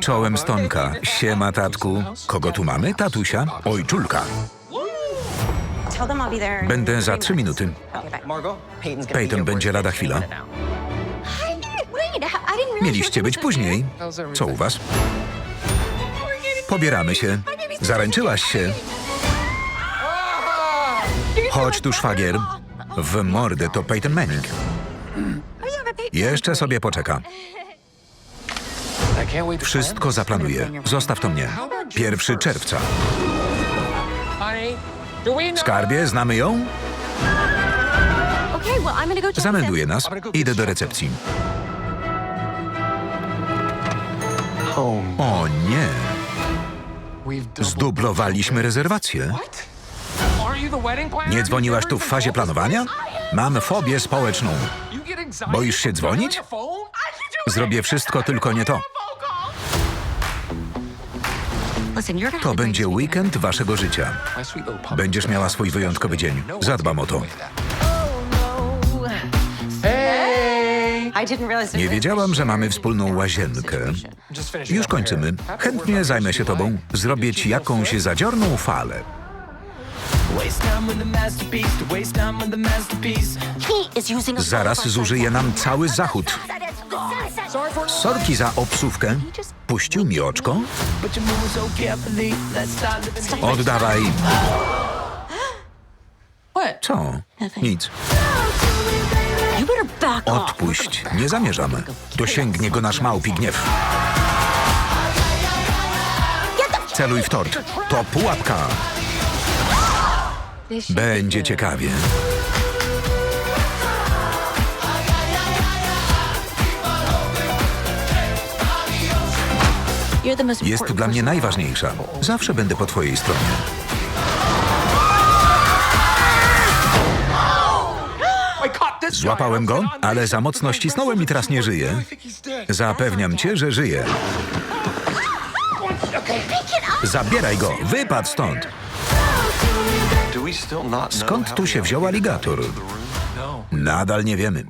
Czołem stonka. Siema, tatku. Kogo tu mamy? Tatusia? Ojczulka. Będę za trzy minuty. Peyton będzie lada chwila. Mieliście być później. Co u was? Pobieramy się. Zaręczyłaś się. Chodź tu, szwagier. W mordę to Peyton Manning. Jeszcze sobie poczeka. Wszystko zaplanuję. Zostaw to mnie. Pierwszy czerwca. Skarbie, znamy ją? Zamelduje nas. Idę do recepcji. O nie, zdublowaliśmy rezerwację. Nie dzwoniłaś tu w fazie planowania? Mam fobię społeczną. Boisz się dzwonić? Zrobię wszystko, tylko nie to. To będzie weekend waszego życia. Będziesz miała swój wyjątkowy dzień. Zadbam o to. Nie wiedziałam, że mamy wspólną łazienkę. Już kończymy. Chętnie zajmę się tobą. Zrobię ci jakąś zadziorną falę. Waste time with the masterpiece, to waste time with the masterpiece. He is using a Zaraz zużyje nam cały zachód. Sorki za obsówkę. Puścił mi oczko. But you move so carefully. Let's start living Oddawaj. Co? Nic. You better back off. Odpuść. Nie zamierzam. Dosięgnie go nasz małpi gniew. Celuj w tort. To pułapka. Będzie ciekawie. Jest important dla mnie najważniejsza. Zawsze będę po twojej stronie. Złapałem go, ale za mocno ścisnąłem i teraz nie żyje. Zapewniam cię, że żyje. Zabieraj go, wypadł stąd. Skąd tu się wziął aligator? Nadal nie wiemy.